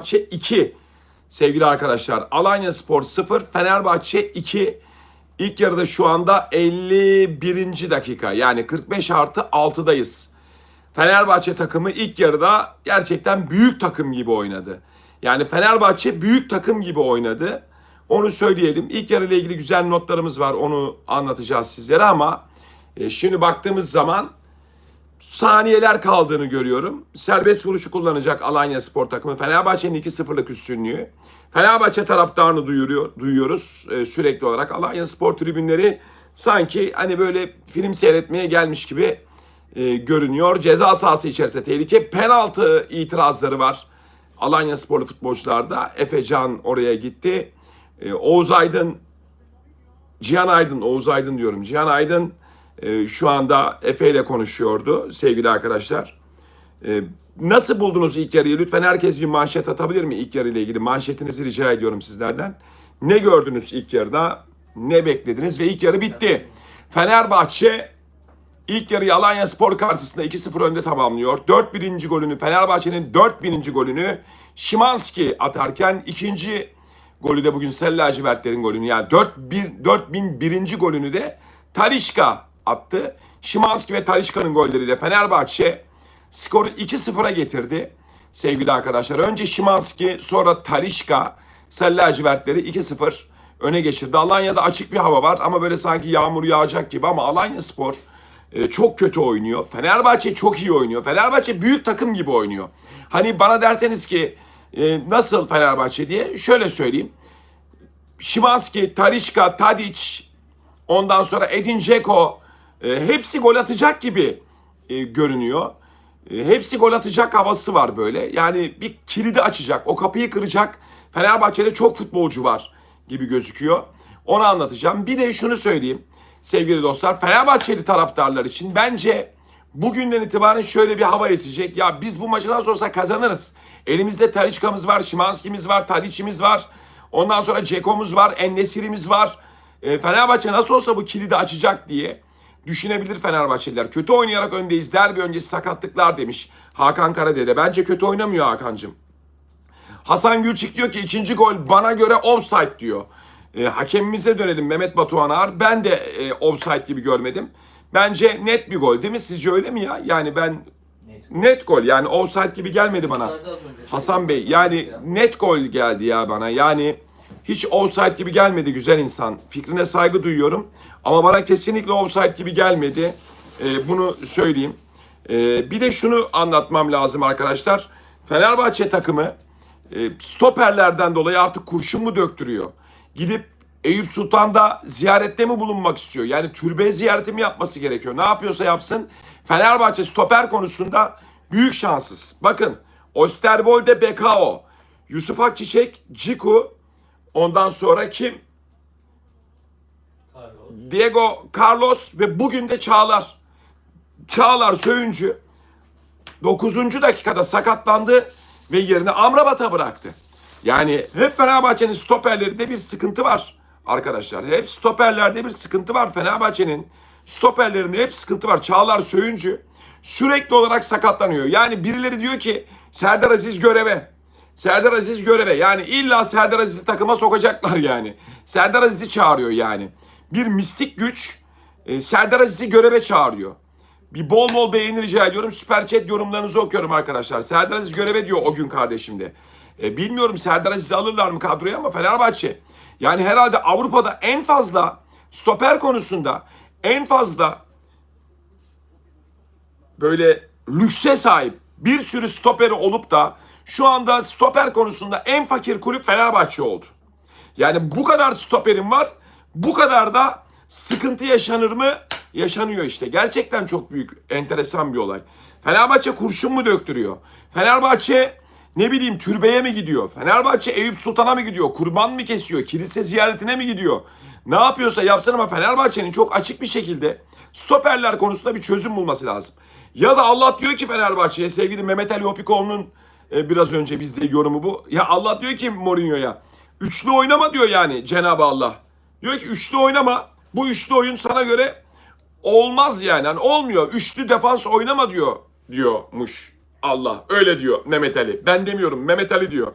Fenerbahçe 2 sevgili arkadaşlar. Alanya Spor 0, Fenerbahçe 2. İlk yarıda şu anda 51. dakika yani 45 artı 6'dayız. Fenerbahçe takımı ilk yarıda gerçekten büyük takım gibi oynadı. Yani Fenerbahçe büyük takım gibi oynadı. Onu söyleyelim. İlk yarı ile ilgili güzel notlarımız var. Onu anlatacağız sizlere ama e, şimdi baktığımız zaman saniyeler kaldığını görüyorum. Serbest vuruşu kullanacak Alanya Spor takımı. Fenerbahçe'nin 2-0'lık üstünlüğü. Fenerbahçe taraftarını duyuruyor, duyuyoruz e, sürekli olarak. Alanya Spor tribünleri sanki hani böyle film seyretmeye gelmiş gibi e, görünüyor. Ceza sahası içerisinde tehlike. Penaltı itirazları var. Alanya Sporlu futbolcularda. Efecan oraya gitti. E, Oğuz Aydın Cihan Aydın, Oğuz Aydın diyorum. Cihan Aydın e, şu anda Efe ile konuşuyordu sevgili arkadaşlar. E, nasıl buldunuz ilk yarıyı? Lütfen herkes bir manşet atabilir mi ilk yarı ile ilgili? Manşetinizi rica ediyorum sizlerden. Ne gördünüz ilk yarıda? Ne beklediniz? Ve ilk yarı bitti. Fenerbahçe ilk yarıyı Alanya Spor karşısında 2-0 önde tamamlıyor. 4 birinci golünü Fenerbahçe'nin 4 bininci golünü Şimanski atarken ikinci golü de bugün Sarı Lacivertlerin golünü yani 4 1 4001. golünü de Talişka attı. Şimanski ve Talişka'nın golleriyle Fenerbahçe skoru 2-0'a getirdi. Sevgili arkadaşlar önce Şimanski sonra Talişka Sarı Lacivertleri 2-0 öne geçirdi. Alanya'da açık bir hava var ama böyle sanki yağmur yağacak gibi ama Alanya Spor e, çok kötü oynuyor. Fenerbahçe çok iyi oynuyor. Fenerbahçe büyük takım gibi oynuyor. Hani bana derseniz ki e, nasıl Fenerbahçe diye şöyle söyleyeyim. Şimanski, Talişka, Tadic, ondan sonra Edin Dzeko e, hepsi gol atacak gibi e, görünüyor. E, hepsi gol atacak havası var böyle. Yani bir kilidi açacak, o kapıyı kıracak. Fenerbahçe'de çok futbolcu var gibi gözüküyor. Onu anlatacağım. Bir de şunu söyleyeyim sevgili dostlar. Fenerbahçeli taraftarlar için bence bugünden itibaren şöyle bir hava esecek. Ya biz bu maçı nasıl olsa kazanırız. Elimizde Taliçka'mız var, Şimanski'miz var, Tadic'imiz var. Ondan sonra Ceko'muz var, Ennesir'imiz var. E, Fenerbahçe nasıl olsa bu kilidi açacak diye düşünebilir Fenerbahçeliler. Kötü oynayarak öndeyiz. Derbi öncesi sakatlıklar demiş Hakan Karadede. Bence kötü oynamıyor Hakan'cığım. Hasan Gülçik diyor ki ikinci gol bana göre offside diyor. E, hakemimize dönelim Mehmet Batuhan Ağar. Ben de e, offside gibi görmedim. Bence net bir gol değil mi? Sizce öyle mi ya? Yani ben Net. net gol yani offside gibi gelmedi bana. Hasan Bey yani net gol geldi ya bana. Yani hiç offside gibi gelmedi güzel insan. Fikrine saygı duyuyorum. Ama bana kesinlikle offside gibi gelmedi. Ee, bunu söyleyeyim. Ee, bir de şunu anlatmam lazım arkadaşlar. Fenerbahçe takımı e, stoperlerden dolayı artık kurşun mu döktürüyor? Gidip Eyüp Sultan'da ziyarette mi bulunmak istiyor? Yani türbe ziyareti mi yapması gerekiyor? Ne yapıyorsa yapsın. Fenerbahçe stoper konusunda büyük şanssız. Bakın Osterwolde Bekao, Yusuf Akçiçek, Ciku, ondan sonra kim? Carlos. Diego Carlos ve bugün de Çağlar. Çağlar Söyüncü 9. dakikada sakatlandı ve yerini Amrabat'a bıraktı. Yani hep Fenerbahçe'nin stoperlerinde bir sıkıntı var arkadaşlar. Hep stoperlerde bir sıkıntı var. Fenerbahçe'nin stoperlerinde hep sıkıntı var. Çağlar Söyüncü sürekli olarak sakatlanıyor. Yani birileri diyor ki Serdar Aziz göreve. Serdar Aziz göreve. Yani illa Serdar Aziz'i takıma sokacaklar yani. Serdar Aziz'i çağırıyor yani. Bir mistik güç e, Serdar Aziz'i göreve çağırıyor. Bir bol bol beğeni rica ediyorum. Süper chat yorumlarınızı okuyorum arkadaşlar. Serdar Aziz göreve diyor o gün kardeşim de. E, bilmiyorum Serdar Aziz'i alırlar mı kadroya ama Fenerbahçe. Yani herhalde Avrupa'da en fazla stoper konusunda en fazla böyle lükse sahip bir sürü stoperi olup da şu anda stoper konusunda en fakir kulüp Fenerbahçe oldu. Yani bu kadar stoperim var. Bu kadar da sıkıntı yaşanır mı? Yaşanıyor işte. Gerçekten çok büyük, enteresan bir olay. Fenerbahçe kurşun mu döktürüyor? Fenerbahçe ne bileyim türbeye mi gidiyor? Fenerbahçe Eyüp Sultan'a mı gidiyor? Kurban mı kesiyor? Kilise ziyaretine mi gidiyor? Ne yapıyorsa yapsın ama Fenerbahçe'nin çok açık bir şekilde stoperler konusunda bir çözüm bulması lazım. Ya da Allah diyor ki Fenerbahçe'ye sevgili Mehmet Ali Opikoğlu'nun e, biraz önce bizde yorumu bu. Ya Allah diyor ki Mourinho'ya üçlü oynama diyor yani Cenab-ı Allah. Diyor ki üçlü oynama. Bu üçlü oyun sana göre olmaz yani. Hani olmuyor. Üçlü defans oynama diyor diyormuş Allah. Öyle diyor Mehmet Ali. Ben demiyorum Mehmet Ali diyor.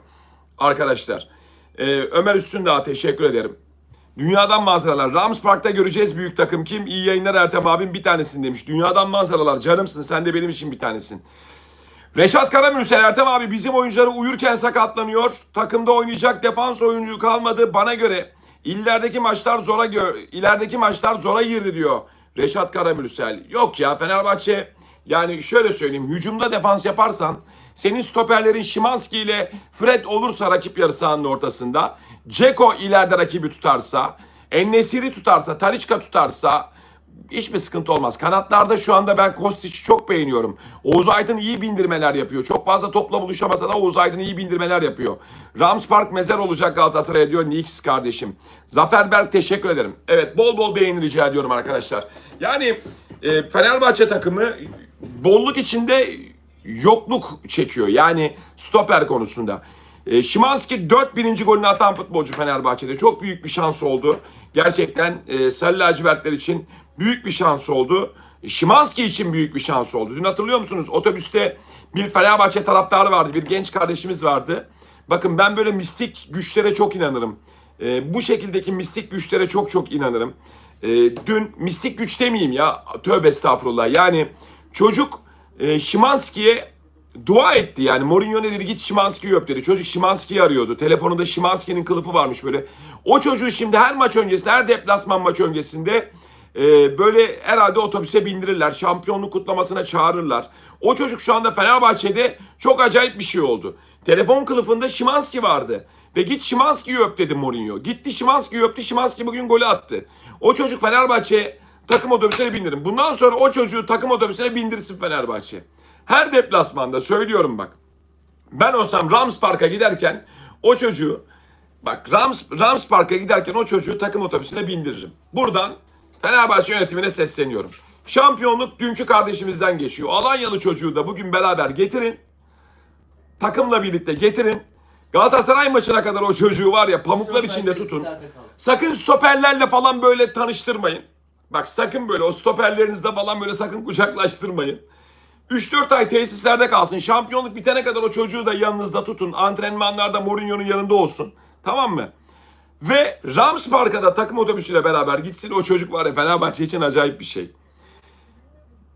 arkadaşlar. Ee, Ömer Üstündağ teşekkür ederim. Dünyadan manzaralar. Rams Park'ta göreceğiz büyük takım kim? İyi yayınlar Ertem abim bir tanesin demiş. Dünyadan manzaralar. Canımsın sen de benim için bir tanesin. Reşat Karamürsel Ertem abi bizim oyuncuları uyurken sakatlanıyor. Takımda oynayacak defans oyuncu kalmadı. Bana göre illerdeki maçlar zora gö ilerideki maçlar zora girdi diyor Reşat Karamürsel. Yok ya Fenerbahçe yani şöyle söyleyeyim hücumda defans yaparsan senin stoperlerin Şimanski ile Fred olursa rakip yarı sahanın ortasında Ceko ileride rakibi tutarsa Ennesiri tutarsa Taliçka tutarsa hiçbir sıkıntı olmaz. Kanatlarda şu anda ben Kostic'i çok beğeniyorum. Oğuz Aydın iyi bindirmeler yapıyor. Çok fazla topla buluşamasa da Oğuz Aydın iyi bindirmeler yapıyor. Rams Park mezer olacak Galatasaray'a diyor Nix kardeşim. Zafer Berk teşekkür ederim. Evet bol bol beğeni rica ediyorum arkadaşlar. Yani e, Fenerbahçe takımı bolluk içinde yokluk çekiyor. Yani stoper konusunda. E, Şimanski 4 birinci golünü atan futbolcu Fenerbahçe'de. Çok büyük bir şans oldu. Gerçekten e, Sarı lacivertler için büyük bir şans oldu. Şimanski için büyük bir şans oldu. Dün hatırlıyor musunuz? Otobüste bir Fenerbahçe taraftarı vardı. Bir genç kardeşimiz vardı. Bakın ben böyle mistik güçlere çok inanırım. E, bu şekildeki mistik güçlere çok çok inanırım. E, dün mistik güç demeyeyim ya. Tövbe estağfurullah. Yani çocuk e, Şimanski'ye dua etti yani. Mourinho ne dedi git Şimanski'yi öp dedi. Çocuk Şimanski'yi arıyordu. Telefonunda Şimanski'nin kılıfı varmış böyle. O çocuğu şimdi her maç öncesinde, her deplasman maç öncesinde e, böyle herhalde otobüse bindirirler. Şampiyonluk kutlamasına çağırırlar. O çocuk şu anda Fenerbahçe'de çok acayip bir şey oldu. Telefon kılıfında Şimanski vardı. Ve git Şimanski'yi öp dedi Mourinho. Gitti Şimanski'yi öptü. Şimanski bugün golü attı. O çocuk Fenerbahçe takım otobüsüne bindirin. Bundan sonra o çocuğu takım otobüsüne bindirsin Fenerbahçe. Her deplasmanda söylüyorum bak. Ben olsam Rams Park'a giderken o çocuğu bak Rams Rams Park'a giderken o çocuğu takım otobüsüne bindiririm. Buradan Fenerbahçe yönetimine sesleniyorum. Şampiyonluk dünkü kardeşimizden geçiyor. Alanyalı çocuğu da bugün beraber getirin. Takımla birlikte getirin. Galatasaray maçına kadar o çocuğu var ya pamuklar içinde tutun. Sakın stoperlerle falan böyle tanıştırmayın. Bak sakın böyle o stoperlerinizle falan böyle sakın kucaklaştırmayın. 3-4 ay tesislerde kalsın. Şampiyonluk bitene kadar o çocuğu da yanınızda tutun. Antrenmanlarda Mourinho'nun yanında olsun. Tamam mı? Ve Rams Park'a takım otobüsüyle beraber gitsin. O çocuk var ya Fenerbahçe için acayip bir şey.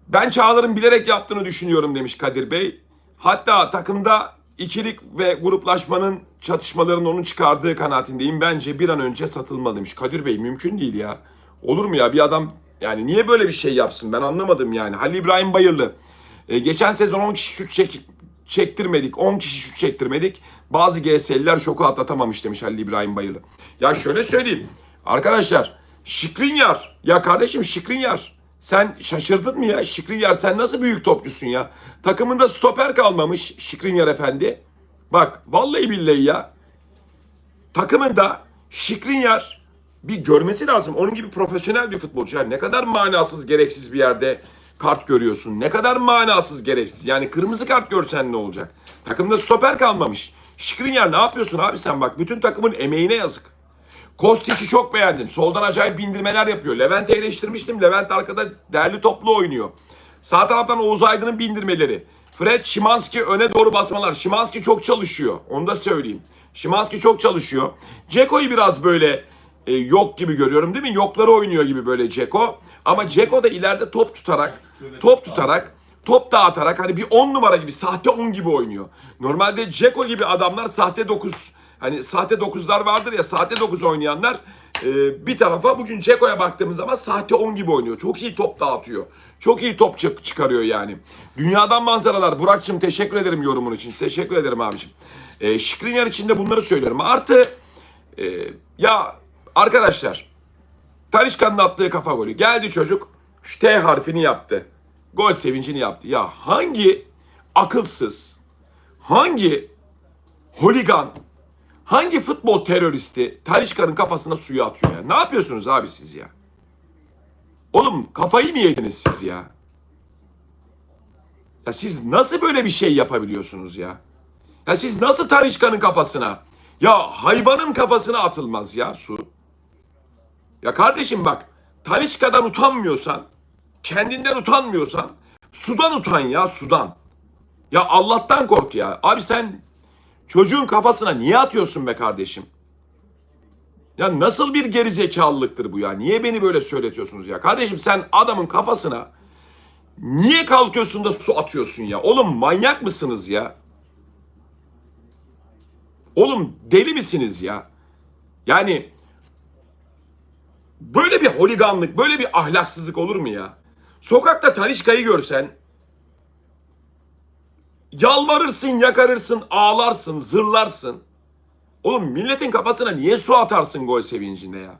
Ben Çağlar'ın bilerek yaptığını düşünüyorum demiş Kadir Bey. Hatta takımda ikilik ve gruplaşmanın çatışmaların onun çıkardığı kanaatindeyim. Bence bir an önce satılmalı demiş. Kadir Bey mümkün değil ya. Olur mu ya bir adam yani niye böyle bir şey yapsın ben anlamadım yani. Halil İbrahim Bayırlı. E, geçen sezon 10 kişi şut çek, çektirmedik. 10 kişi şut çektirmedik. Bazı GS'liler şoku atlatamamış demiş Halil İbrahim Bayırlı. Ya şöyle söyleyeyim. Arkadaşlar Şikrinyar. Ya kardeşim Şikrinyar. Sen şaşırdın mı ya? Şikrinyar sen nasıl büyük topçusun ya? Takımında stoper kalmamış Şikrinyar efendi. Bak vallahi billahi ya. Takımında Şikrinyar bir görmesi lazım. Onun gibi profesyonel bir futbolcu. Yani ne kadar manasız, gereksiz bir yerde kart görüyorsun. Ne kadar manasız, gereksiz. Yani kırmızı kart görsen ne olacak? Takımda stoper kalmamış. Şikrinyar ne yapıyorsun abi sen bak. Bütün takımın emeğine yazık. Kostic'i çok beğendim. Soldan acayip bindirmeler yapıyor. Levent'i eleştirmiştim. Levent arkada değerli toplu oynuyor. Sağ taraftan Oğuz Aydın'ın bindirmeleri. Fred Şimanski öne doğru basmalar. Şimanski çok çalışıyor. Onu da söyleyeyim. Şimanski çok çalışıyor. Ceko'yu biraz böyle e, yok gibi görüyorum değil mi? Yokları oynuyor gibi böyle Ceko. Ama Ceko da ileride top tutarak, top tutarak, top dağıtarak hani bir 10 numara gibi, sahte 10 gibi oynuyor. Normalde Ceko gibi adamlar sahte 9 Hani sahte 9'lar vardır ya sahte 9 oynayanlar e, bir tarafa bugün Ceko'ya baktığımız zaman sahte 10 gibi oynuyor. Çok iyi top dağıtıyor. Çok iyi top çık- çıkarıyor yani. Dünyadan manzaralar. Burak'cığım teşekkür ederim yorumun için. Teşekkür ederim abicim. E, Şikrinyar için de bunları söylüyorum. Artı e, ya arkadaşlar Talişka'nın attığı kafa golü. Geldi çocuk şu T harfini yaptı. Gol sevincini yaptı. Ya hangi akılsız, hangi holigan, Hangi futbol teröristi Talişka'nın kafasına suyu atıyor ya? Ne yapıyorsunuz abi siz ya? Oğlum kafayı mı yediniz siz ya? Ya siz nasıl böyle bir şey yapabiliyorsunuz ya? Ya siz nasıl Talişka'nın kafasına? Ya hayvanın kafasına atılmaz ya su. Ya kardeşim bak Talişka'dan utanmıyorsan, kendinden utanmıyorsan sudan utan ya sudan. Ya Allah'tan kork ya. Abi sen Çocuğun kafasına niye atıyorsun be kardeşim? Ya nasıl bir gerizekalılıktır bu ya? Niye beni böyle söyletiyorsunuz ya? Kardeşim sen adamın kafasına niye kalkıyorsun da su atıyorsun ya? Oğlum manyak mısınız ya? Oğlum deli misiniz ya? Yani böyle bir holiganlık, böyle bir ahlaksızlık olur mu ya? Sokakta Talişka'yı görsen yalvarırsın, yakarırsın, ağlarsın, zırlarsın. Oğlum milletin kafasına niye su atarsın gol sevincinde ya?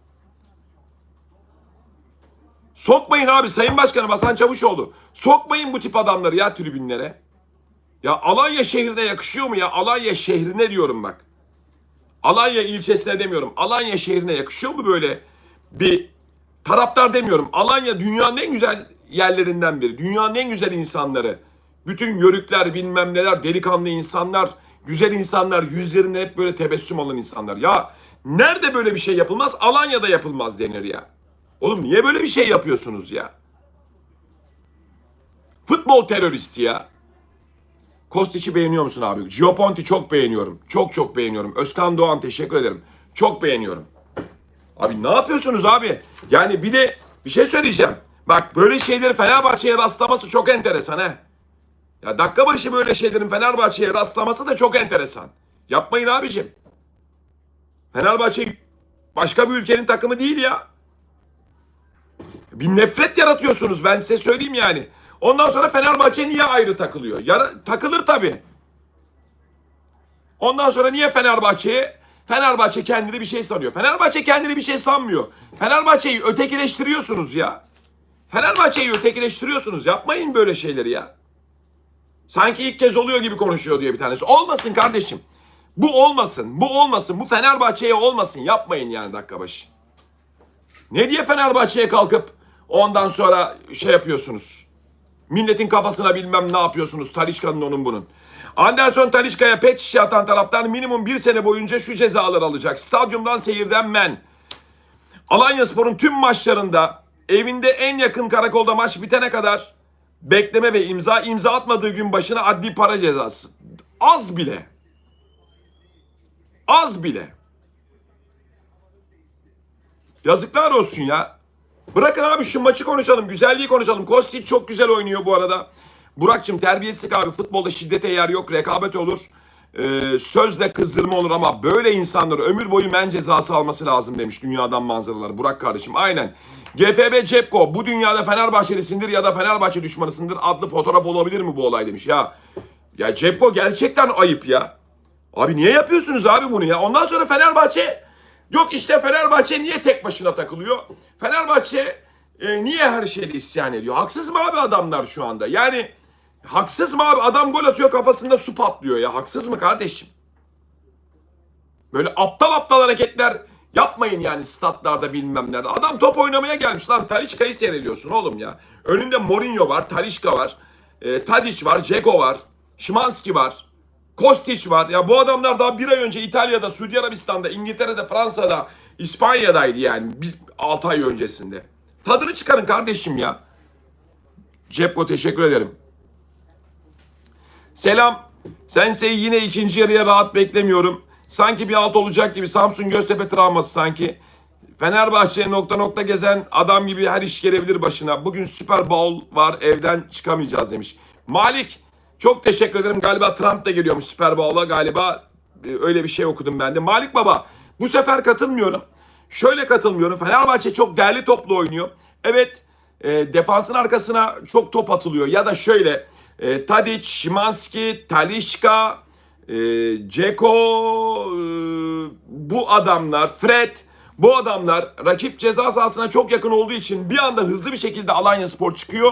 Sokmayın abi Sayın Başkanım Hasan Çavuşoğlu. Sokmayın bu tip adamları ya tribünlere. Ya Alanya şehrine yakışıyor mu ya? Alanya şehrine diyorum bak. Alanya ilçesine demiyorum. Alanya şehrine yakışıyor mu böyle bir taraftar demiyorum. Alanya dünyanın en güzel yerlerinden biri. Dünyanın en güzel insanları. Bütün yörükler bilmem neler delikanlı insanlar. Güzel insanlar yüzlerinde hep böyle tebessüm olan insanlar. Ya nerede böyle bir şey yapılmaz? Alanya'da yapılmaz denir ya. Oğlum niye böyle bir şey yapıyorsunuz ya? Futbol teröristi ya. Kostic'i beğeniyor musun abi? Gioponti çok beğeniyorum. Çok çok beğeniyorum. Özkan Doğan teşekkür ederim. Çok beğeniyorum. Abi ne yapıyorsunuz abi? Yani bir de bir şey söyleyeceğim. Bak böyle şeyleri Fenerbahçe'ye rastlaması çok enteresan he. Ya dakika başı böyle şeylerin Fenerbahçe'ye rastlaması da çok enteresan. Yapmayın abicim. Fenerbahçe başka bir ülkenin takımı değil ya. Bir nefret yaratıyorsunuz ben size söyleyeyim yani. Ondan sonra Fenerbahçe niye ayrı takılıyor? Yara, takılır tabii. Ondan sonra niye Fenerbahçe'ye? Fenerbahçe kendini bir şey sanıyor. Fenerbahçe kendini bir şey sanmıyor. Fenerbahçe'yi ötekileştiriyorsunuz ya. Fenerbahçe'yi ötekileştiriyorsunuz. Yapmayın böyle şeyleri ya. Sanki ilk kez oluyor gibi konuşuyor diye bir tanesi. Olmasın kardeşim. Bu olmasın. Bu olmasın. Bu Fenerbahçe'ye olmasın. Yapmayın yani dakika başı. Ne diye Fenerbahçe'ye kalkıp ondan sonra şey yapıyorsunuz? Milletin kafasına bilmem ne yapıyorsunuz. Talişka'nın onun bunun. Anderson Talişka'ya pet şişe atan taraftar minimum bir sene boyunca şu cezalar alacak. Stadyumdan seyirden men. Alanya Spor'un tüm maçlarında evinde en yakın karakolda maç bitene kadar bekleme ve imza imza atmadığı gün başına adli para cezası. Az bile. Az bile. Yazıklar olsun ya. Bırakın abi şu maçı konuşalım. Güzelliği konuşalım. Kostic çok güzel oynuyor bu arada. Burak'cığım terbiyesizlik abi. Futbolda şiddete yer yok. Rekabet olur. Ee, sözle kızdırma olur ama böyle insanları ömür boyu men cezası alması lazım demiş dünyadan manzaraları. Burak kardeşim aynen. GFB Cepko bu dünyada Fenerbahçelisindir ya da Fenerbahçe düşmanısındır adlı fotoğraf olabilir mi bu olay demiş. Ya ya Cepko gerçekten ayıp ya. Abi niye yapıyorsunuz abi bunu ya? Ondan sonra Fenerbahçe yok işte Fenerbahçe niye tek başına takılıyor? Fenerbahçe e, niye her şeyde isyan ediyor? Haksız mı abi adamlar şu anda? Yani haksız mı abi? Adam gol atıyor kafasında su patlıyor ya. Haksız mı kardeşim? Böyle aptal aptal hareketler yapmayın yani statlarda bilmem nerede. Adam top oynamaya gelmiş lan. Talişka'yı seyrediyorsun oğlum ya. Önünde Mourinho var, Talişka var, e, Tadic var, Ceko var, Şimanski var. Kostic var. Ya bu adamlar daha bir ay önce İtalya'da, Suudi Arabistan'da, İngiltere'de, Fransa'da, İspanya'daydı yani. Biz 6 ay öncesinde. Tadını çıkarın kardeşim ya. Cepko teşekkür ederim. Selam. Sensei yine ikinci yarıya rahat beklemiyorum. Sanki bir alt olacak gibi Samsun Göztepe travması sanki. Fenerbahçe nokta nokta gezen adam gibi her iş gelebilir başına. Bugün Super Bowl var evden çıkamayacağız demiş. Malik çok teşekkür ederim. Galiba Trump da geliyormuş Super Bowl'a galiba e, öyle bir şey okudum ben de. Malik Baba bu sefer katılmıyorum. Şöyle katılmıyorum. Fenerbahçe çok değerli toplu oynuyor. Evet e, defansın arkasına çok top atılıyor. Ya da şöyle e, Tadic, Şimanski, Talişka, e, Ceko, e, bu adamlar, Fred, bu adamlar rakip ceza sahasına çok yakın olduğu için bir anda hızlı bir şekilde Alanya Spor çıkıyor.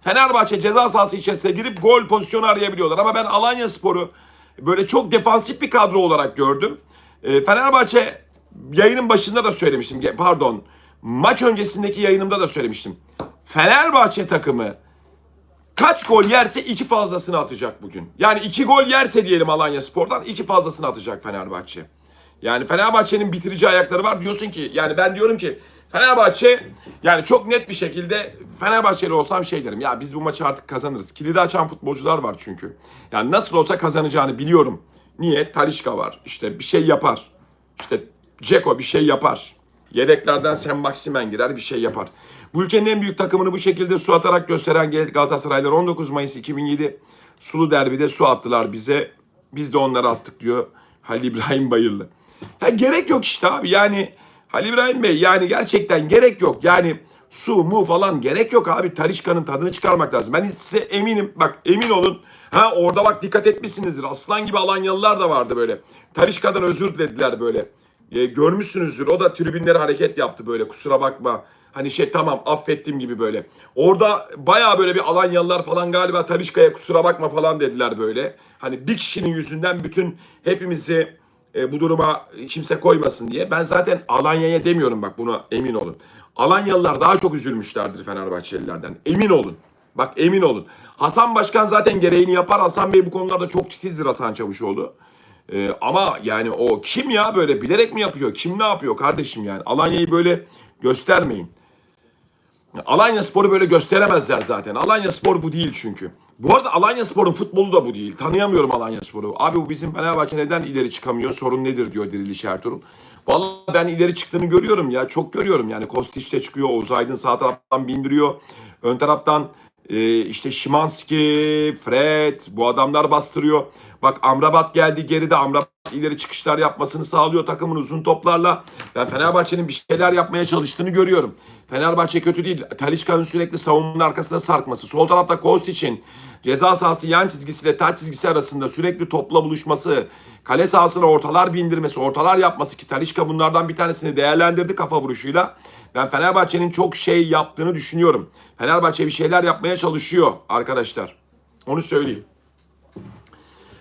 Fenerbahçe ceza sahası içerisine girip gol pozisyonu arayabiliyorlar. Ama ben Alanya Spor'u böyle çok defansif bir kadro olarak gördüm. E, Fenerbahçe yayının başında da söylemiştim. Pardon. Maç öncesindeki yayınımda da söylemiştim. Fenerbahçe takımı kaç gol yerse iki fazlasını atacak bugün. Yani iki gol yerse diyelim Alanya Spor'dan iki fazlasını atacak Fenerbahçe. Yani Fenerbahçe'nin bitirici ayakları var diyorsun ki yani ben diyorum ki Fenerbahçe yani çok net bir şekilde Fenerbahçeli olsam şey derim ya biz bu maçı artık kazanırız. Kilidi açan futbolcular var çünkü. Yani nasıl olsa kazanacağını biliyorum. Niye? Talişka var. İşte bir şey yapar. İşte Ceko bir şey yapar. Yedeklerden Sen Maximen girer bir şey yapar. Bu ülkenin en büyük takımını bu şekilde su atarak gösteren Galatasaraylar 19 Mayıs 2007 Sulu Derbi'de su attılar bize. Biz de onları attık diyor Halil İbrahim Bayırlı. Ya gerek yok işte abi yani Halil İbrahim Bey yani gerçekten gerek yok. Yani su mu falan gerek yok abi. Talişka'nın tadını çıkarmak lazım. Ben size eminim bak emin olun. Ha orada bak dikkat etmişsinizdir. Aslan gibi Alanyalılar da vardı böyle. Talişka'dan özür dilediler böyle. E, görmüşsünüzdür. O da tribünlere hareket yaptı böyle. Kusura bakma. Hani şey tamam affettim gibi böyle. Orada bayağı böyle bir Alanyalılar falan galiba Talişka'ya kusura bakma falan dediler böyle. Hani bir kişinin yüzünden bütün hepimizi e, bu duruma kimse koymasın diye. Ben zaten Alanya'ya demiyorum bak buna emin olun. Alanyalılar daha çok üzülmüşlerdir Fenerbahçelilerden. Emin olun. Bak emin olun. Hasan Başkan zaten gereğini yapar. Hasan Bey bu konularda çok titizdir Hasan Çavuşoğlu. Ee, ama yani o kim ya böyle bilerek mi yapıyor? Kim ne yapıyor kardeşim yani? Alanya'yı böyle göstermeyin. Alanya Spor'u böyle gösteremezler zaten. Alanya Spor bu değil çünkü. Bu arada Alanya Spor'un futbolu da bu değil. Tanıyamıyorum Alanya Spor'u. Abi bu bizim Fenerbahçe neden ileri çıkamıyor? Sorun nedir diyor Diriliş Ertuğrul. Vallahi ben ileri çıktığını görüyorum ya. Çok görüyorum yani. Kostiç de çıkıyor. Oğuz Aydın sağ taraftan bindiriyor. Ön taraftan e, işte Şimanski, Fred bu adamlar bastırıyor. Bak Amrabat geldi geride. Amrabat ileri çıkışlar yapmasını sağlıyor takımın uzun toplarla. Ben Fenerbahçe'nin bir şeyler yapmaya çalıştığını görüyorum. Fenerbahçe kötü değil. Talişka'nın sürekli savunmanın arkasında sarkması. Sol tarafta Kostic'in ceza sahası yan çizgisiyle taç çizgisi arasında sürekli topla buluşması. Kale sahasına ortalar bindirmesi, ortalar yapması ki Talişka bunlardan bir tanesini değerlendirdi kafa vuruşuyla. Ben Fenerbahçe'nin çok şey yaptığını düşünüyorum. Fenerbahçe bir şeyler yapmaya çalışıyor arkadaşlar. Onu söyleyeyim.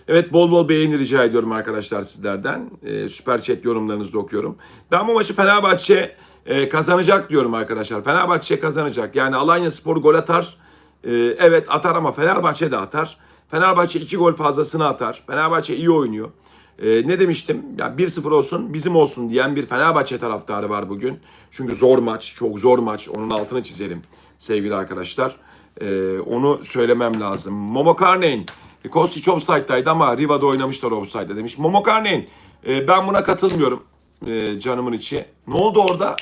Evet bol bol beğeni rica ediyorum arkadaşlar sizlerden. Ee, süper chat yorumlarınızı da okuyorum. Ben bu maçı Fenerbahçe e, kazanacak diyorum arkadaşlar. Fenerbahçe kazanacak. Yani Alanya Spor gol atar. Ee, evet atar ama Fenerbahçe de atar. Fenerbahçe iki gol fazlasını atar. Fenerbahçe iyi oynuyor. Ee, ne demiştim? Ya 1-0 olsun bizim olsun diyen bir Fenerbahçe taraftarı var bugün. Çünkü zor maç, çok zor maç. Onun altını çizelim sevgili arkadaşlar. Ee, onu söylemem lazım. Momo Karneyn, Kostić offside'daydı ama Riva'da oynamışlar offside'da demiş. Momo Karneyn, e, ben buna katılmıyorum e, canımın içi. Ne oldu orada?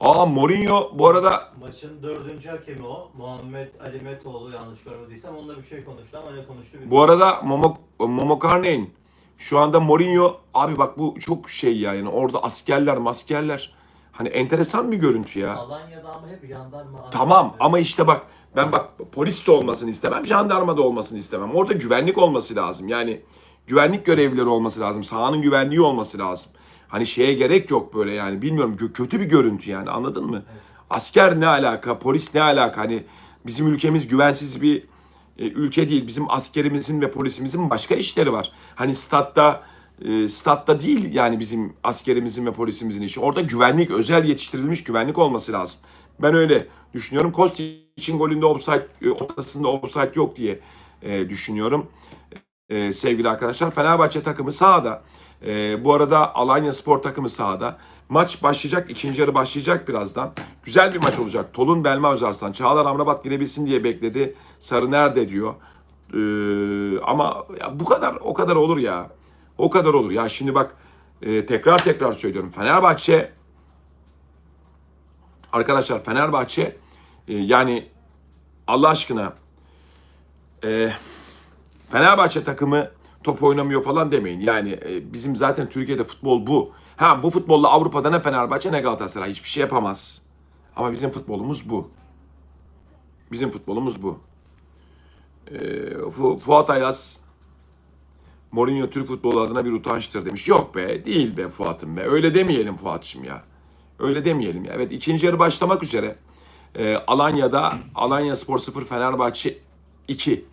Aa Mourinho bu arada Maçın dördüncü hakemi o. Muhammed Ali Metoğlu yanlış görmediysem onunla bir şey konuştu ama ne konuştu bilmiyorum. Bu arada Momo, Momo Karneyn şu anda Mourinho abi bak bu çok şey ya yani orada askerler maskerler hani enteresan bir görüntü ya. Alanya'da ama hep jandarma. Tamam ama işte bak ben bak polis de olmasını istemem jandarma da olmasını istemem. Orada güvenlik olması lazım yani güvenlik görevlileri olması lazım sahanın güvenliği olması lazım. Hani şeye gerek yok böyle yani bilmiyorum kötü bir görüntü yani anladın mı? Asker ne alaka polis ne alaka hani bizim ülkemiz güvensiz bir e, ülke değil. Bizim askerimizin ve polisimizin başka işleri var. Hani statta e, statta değil yani bizim askerimizin ve polisimizin işi. Orada güvenlik, özel yetiştirilmiş güvenlik olması lazım. Ben öyle düşünüyorum. Kostic'in golünde offside, e, ortasında offside yok diye e, düşünüyorum. E, sevgili arkadaşlar. Fenerbahçe takımı sahada. E, bu arada Alanya Spor takımı sahada. Maç başlayacak. ikinci yarı başlayacak birazdan. Güzel bir maç olacak. Tolun Belma Özarslan. Çağlar Amrabat girebilsin diye bekledi. Sarı nerede diyor. E, ama bu kadar o kadar olur ya. O kadar olur. Ya şimdi bak e, tekrar tekrar söylüyorum. Fenerbahçe arkadaşlar Fenerbahçe e, yani Allah aşkına e, Fenerbahçe takımı top oynamıyor falan demeyin. Yani e, bizim zaten Türkiye'de futbol bu. Ha bu futbolla Avrupa'da ne Fenerbahçe ne Galatasaray hiçbir şey yapamaz. Ama bizim futbolumuz bu. Bizim futbolumuz bu. E, Fu- Fuat Ayaz Mourinho Türk futbolu adına bir utançtır demiş. Yok be değil be Fuat'ım be. Öyle demeyelim Fuat'cığım ya. Öyle demeyelim ya. Evet ikinci yarı başlamak üzere. E, Alanya'da Alanya Spor 0 Fenerbahçe 2.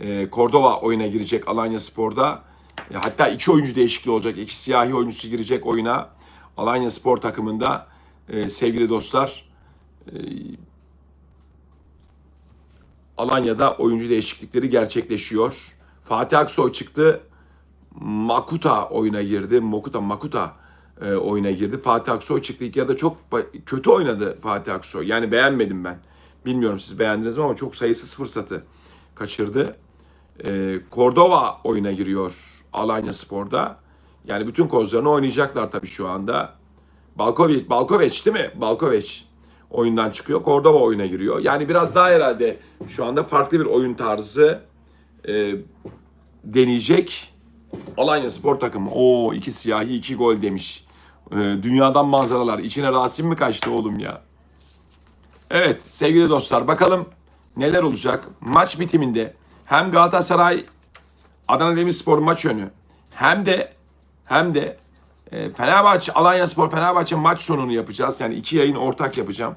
E, Cordova oyuna girecek Alanya Spor'da. E, hatta iki oyuncu değişikliği olacak. İki siyahi oyuncusu girecek oyuna. Alanya Spor takımında e, sevgili dostlar. e, Alanya'da oyuncu değişiklikleri gerçekleşiyor. Fatih Aksoy çıktı. Makuta oyuna girdi. Mokuta, Makuta e, oyuna girdi. Fatih Aksoy çıktı. İlk yarıda çok kötü oynadı Fatih Aksoy. Yani beğenmedim ben. Bilmiyorum siz beğendiniz mi ama çok sayısız fırsatı kaçırdı. E, Cordova oyuna giriyor Alanya Spor'da. Yani bütün kozlarını oynayacaklar tabii şu anda. Balkovic, Balkovic değil mi? Balkovic oyundan çıkıyor. Cordova oyuna giriyor. Yani biraz daha herhalde şu anda farklı bir oyun tarzı e, deneyecek Alanya Spor takımı. O iki siyahi iki gol demiş. E, dünyadan manzaralar. İçine Rasim mi kaçtı oğlum ya? Evet sevgili dostlar bakalım neler olacak. Maç bitiminde hem Galatasaray Adana Demirspor maç önü hem de hem de e, Fenerbahçe Alanya Spor Fenerbahçe maç sonunu yapacağız. Yani iki yayın ortak yapacağım.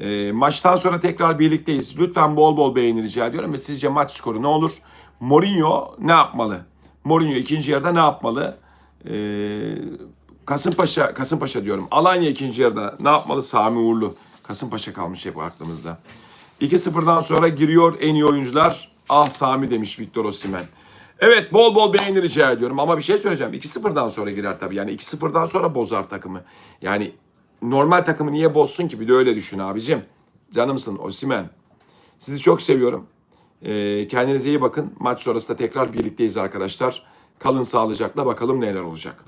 E, maçtan sonra tekrar birlikteyiz. Lütfen bol bol beğeni rica ediyorum ve sizce maç skoru ne olur? Mourinho ne yapmalı? Mourinho ikinci yarıda ne yapmalı? E, Kasımpaşa, Kasımpaşa diyorum. Alanya ikinci yarıda ne yapmalı? Sami Uğurlu. Kasımpaşa kalmış hep aklımızda. 2-0'dan sonra giriyor en iyi oyuncular. Ah Sami demiş Victor Osimhen. Evet bol bol beğeni rica ediyorum ama bir şey söyleyeceğim. 2-0'dan sonra girer tabii. Yani 2-0'dan sonra bozar takımı. Yani normal takımı niye bozsun ki? Bir de öyle düşün abicim. Canımsın Osimhen. Sizi çok seviyorum. Ee, kendinize iyi bakın. Maç sonrasında tekrar birlikteyiz arkadaşlar. Kalın sağlıcakla bakalım neler olacak.